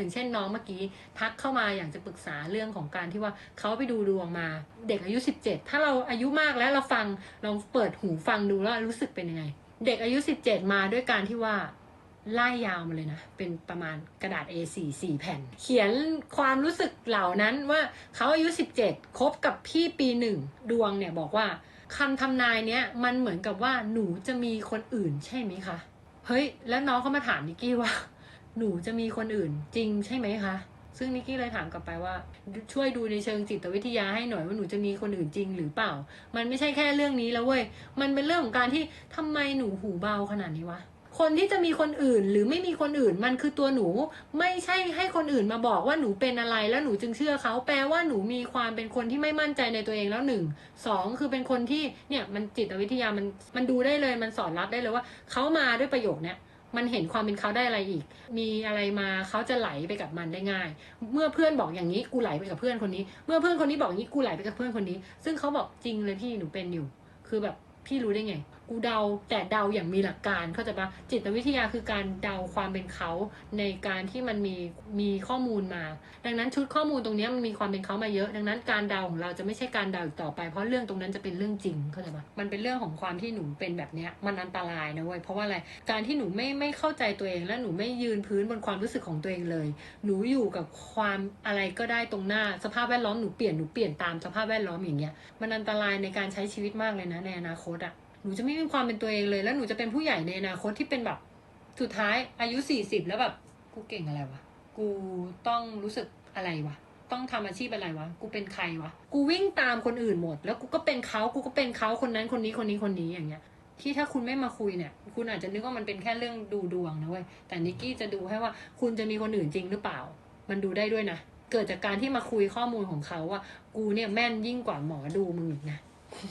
อย่างเช่นน้องเมื่อกี้ทักเข้ามาอยากจะปรึกษาเรื่องของการที่ว่าเขาไปดูดวงมาเด็กอายุ 17 ถ้าเราอายุมากแล้วเราฟังลองเปิดหูฟังดูแล้วรู้สึกเป็นยังไง เด็กอายุ 17 มาด้วยการที่ว่าไล่ยาวมาเลยนะ เป็นประมาณกระดาษ A4 4แผ่น เขียนความรู้สึกเหล่านั้นว่าเขาอายุ 17 คบกับพี่ปีหนึ่ง ดวงเนี่ยบอกว่าคำทำนายเนี้ยมันเหมือนกับว่าหนูจะมีคนอื่นใช่ไหมคะ เฮ้ย แล้วน้องเขามาถามนิกกี้ว่า หนูจะมีคนอื่นจริงใช่ไหมคะ ซึ่งนิกกี้เลยถามกลับไปว่า ช่วยดูในเชิงจิตวิทยาให้หน่อยว่าหนูจะมีคนอื่นจริงหรือเปล่า มันไม่ใช่แค่เรื่องนี้แล้วเว้ย มันเป็นเรื่องของการที่ทำไมหนูหูเบาขนาดนี้วะ คนที่จะมีคนอื่นหรือไม่มีคนอื่นมันคือตัวหนู ไม่ใช่ให้คนอื่นมาบอกว่าหนูเป็นอะไรแล้วหนูจึงเชื่อเขาแปลว่าหนูมีความเป็นคนที่ไม่มั่นใจในตัวเองแล้วหนึ่งสองคือเป็นคนที่เนี่ยมันจิตวิทยามันมันดูได้เลยมันสอนรับได้เลยว่าเขามาด้วยประโยคเนี้ย มันเห็นความเป็นเขาได้อะไรอีก มีอะไรมาเขาจะไหลไปกับมันได้ง่าย เมื่อเพื่อนบอกอย่างนี้กูไหลไปกับเพื่อนคนนี้ เมื่อเพื่อนคนนี้บอกอย่างนี้กูไหลไปกับเพื่อนคนนี้ ซึ่งเขาบอกจริงเลยพี่หนูเป็นอยู่ คือแบบพี่รู้ได้ไง กูเดาแต่เดาอย่างมีหลักการเข้าใจปะจิตวิทยาคือการเดาความเป็นเขาในการที่มันมีมีข้อมูลมา ดังนั้นชุดข้อมูลตรงนี้มันมีความเป็นเขามาเยอะ ดังนั้นการเดาของเราจะไม่ใช่การเดาอีกต่อไป เพราะเรื่องตรงนั้นจะเป็นเรื่องจริงเข้าใจปะมันเป็นเรื่องของความที่หนูเป็นแบบเนี้ยมันอันตรายนะเว้ยเพราะว่าอะไรการที่หนูไม่ไม่เข้าใจตัวเอง และหนูไม่ยืนพื้นบนความรู้สึกของตัวเองเลย หนูอยู่กับความอะไรก็ได้ตรงหน้าสภาพแวดล้อมหนูเปลี่ยนหนูเปลี่ยนตามสภาพแวดล้อมอย่างเงี้ยมันอันตรายในการใช้ชีวิตมากเลยนะในอนาคตอะ หนูจะไม่มีความเป็นตัวเองเลย แล้วหนูจะเป็นผู้ใหญ่ในอนาคตที่เป็นแบบสุดท้ายอายุสี่สิบแล้วแบบกูเก่งอะไรวะ กูต้องรู้สึกอะไรวะ ต้องทำอาชีพอะไรวะ กูเป็นใครวะ กูวิ่งตามคนอื่นหมด แล้วกูก็เป็นเขากูก็เป็นเขาคนนั้นคนนี้คนนี้คนนี้อย่างเงี้ย ที่ถ้าคุณไม่มาคุยเนี่ย คุณอาจจะนึกว่ามันเป็นแค่เรื่องดูดวงนะเว้ย แต่นิกกี้จะดูให้ว่าคุณจะมีคนอื่นจริงหรือเปล่า มันดูได้ด้วยนะ เกิดจากการที่มาคุยข้อมูลของเขาว่า กูเนี่ยแม่นยิ่งกว่าหมอดูมึงนะ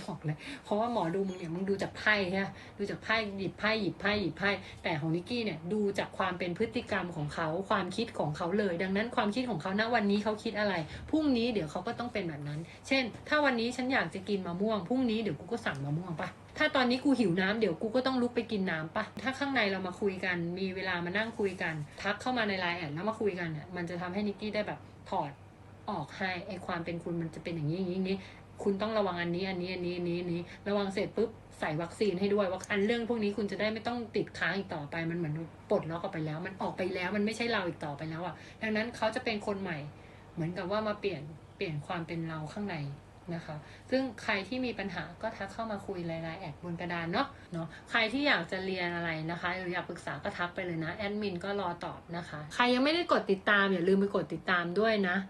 บอกเลย เพราะว่าหมอดูมึงเนี่ยมึงดูจากไพ่ใช่ไหมดูจากไพ่หยิบไพ่หยิบไพ่หยิบไพ่แต่ของนิกกี้เนี่ยดูจากความเป็นพฤติกรรมของเขาความคิดของเขาเลย ดังนั้นความคิดของเขาณวันนี้เขาคิดอะไรพรุ่งนี้เดี๋ยวเขาก็ต้องเป็นแบบนั้น เช่น ถ้าวันนี้ฉันอยากจะกินมะม่วงพรุ่งนี้เดี๋ยวกูก็สั่งมะม่วงปะถ้าตอนนี้กูหิวน้ำเดี๋ยวกูก็ต้องลุกไปกินน้ำปะถ้าข้างในเรามาคุยกัน มีเวลามานั่งคุยกัน ทักเข้ามาในไลน์แอดแล้วมาคุยกันเนี่ยมันจะทำให้นิกกี้ได้แบบถอดออกให้ไอความเป็นคุณมันจะเป็นอย่างนี้อย่างนี้ คุณต้องระวังอันนี้อันนี้อันนี้อันนี้อันนี้ ระวังเสร็จปุ๊บใส่วัคซีนให้ด้วยว่าอันเรื่องพวกนี้คุณจะได้ไม่ต้องติดค้างอีกต่อไปมันเหมือนปลดล็อกออกไปแล้ว มันออกไปแล้วมันไม่ใช่เราอีกต่อไปแล้วอะ ดังนั้นเขาจะเป็นคนใหม่ เหมือนกับว่ามาเปลี่ยนเปลี่ยนความเป็นเราข้างในนะคะ ซึ่งใครที่มีปัญหาก็ทักเข้ามาคุยไลน์แอดบนกระดานเนาะเนาะใครที่อยากจะเรียนอะไรนะคะ หรืออยากปรึกษาก็ทักไปเลยนะแอดมินก็รอตอบนะคะ ใครยังไม่ได้กดติดตามอย่าลืมไปกดติดตามด้วยนะ